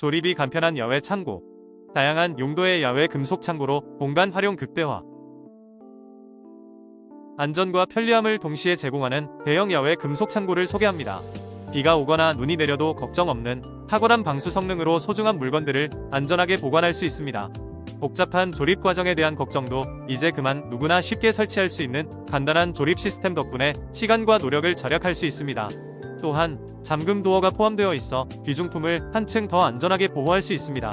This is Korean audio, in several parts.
조립이 간편한 야외 창고. 다양한 용도의 야외 금속 창고로 공간 활용 극대화. 안전과 편리함을 동시에 제공하는 대형 야외 금속 창고를 소개합니다. 비가 오거나 눈이 내려도 걱정 없는 탁월한 방수 성능으로 소중한 물건들을 안전하게 보관할 수 있습니다. 복잡한 조립 과정에 대한 걱정도 이제 그만 누구나 쉽게 설치할 수 있는 간단한 조립 시스템 덕분에 시간과 노력을 절약할 수 있습니다. 또한 잠금 도어가 포함되어 있어 귀중품을 한층 더 안전하게 보호할 수 있습니다.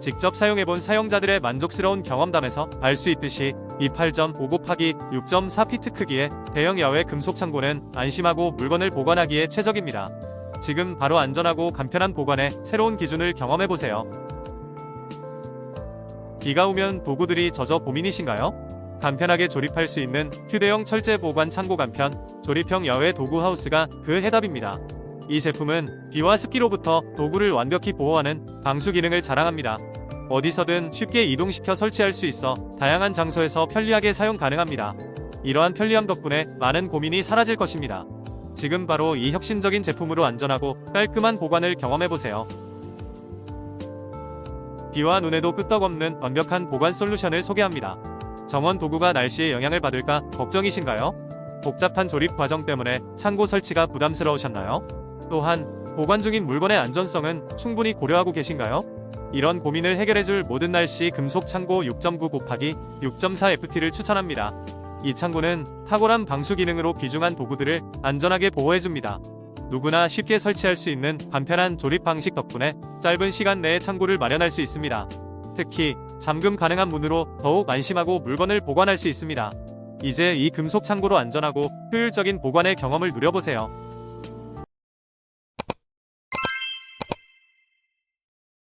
직접 사용해본 사용자들의 만족스러운 경험담에서 알 수 있듯이 이8.5 곱하기 6.4피트 크기의 대형 야외 금속 창고는 안심하고 물건을 보관하기에 최적입니다. 지금 바로 안전하고 간편한 보관의 새로운 기준을 경험해보세요. 비가 오면 도구들이 젖어 고민이신가요? 간편하게 조립할 수 있는 휴대용 철제 보관 창고 간편 조립형 야외 도구 하우스가 그 해답입니다. 이 제품은 비와 습기로부터 도구를 완벽히 보호하는 방수 기능을 자랑합니다. 어디서든 쉽게 이동시켜 설치할 수 있어 다양한 장소에서 편리하게 사용 가능합니다. 이러한 편리함 덕분에 많은 고민이 사라질 것입니다. 지금 바로 이 혁신적인 제품으로 안전하고 깔끔한 보관을 경험해보세요. 비와 눈에도 끄떡없는 완벽한 보관 솔루션을 소개합니다. 정원 도구가 날씨에 영향을 받을까 걱정이신가요? 복잡한 조립 과정 때문에 창고 설치가 부담스러우셨나요? 또한 보관 중인 물건의 안전성은 충분히 고려하고 계신가요? 이런 고민을 해결해줄 모든 날씨 금속 창고 6.9 곱하기 6.4 FT를 추천합니다. 이 창고는 탁월한 방수 기능으로 귀중한 도구들을 안전하게 보호해줍니다. 누구나 쉽게 설치할 수 있는 간편한 조립 방식 덕분에 짧은 시간 내에 창고를 마련할 수 있습니다. 특히 잠금 가능한 문으로 더욱 안심하고 물건을 보관할 수 있습니다. 이제 이 금속 창고로 안전하고 효율적인 보관의 경험을 누려보세요.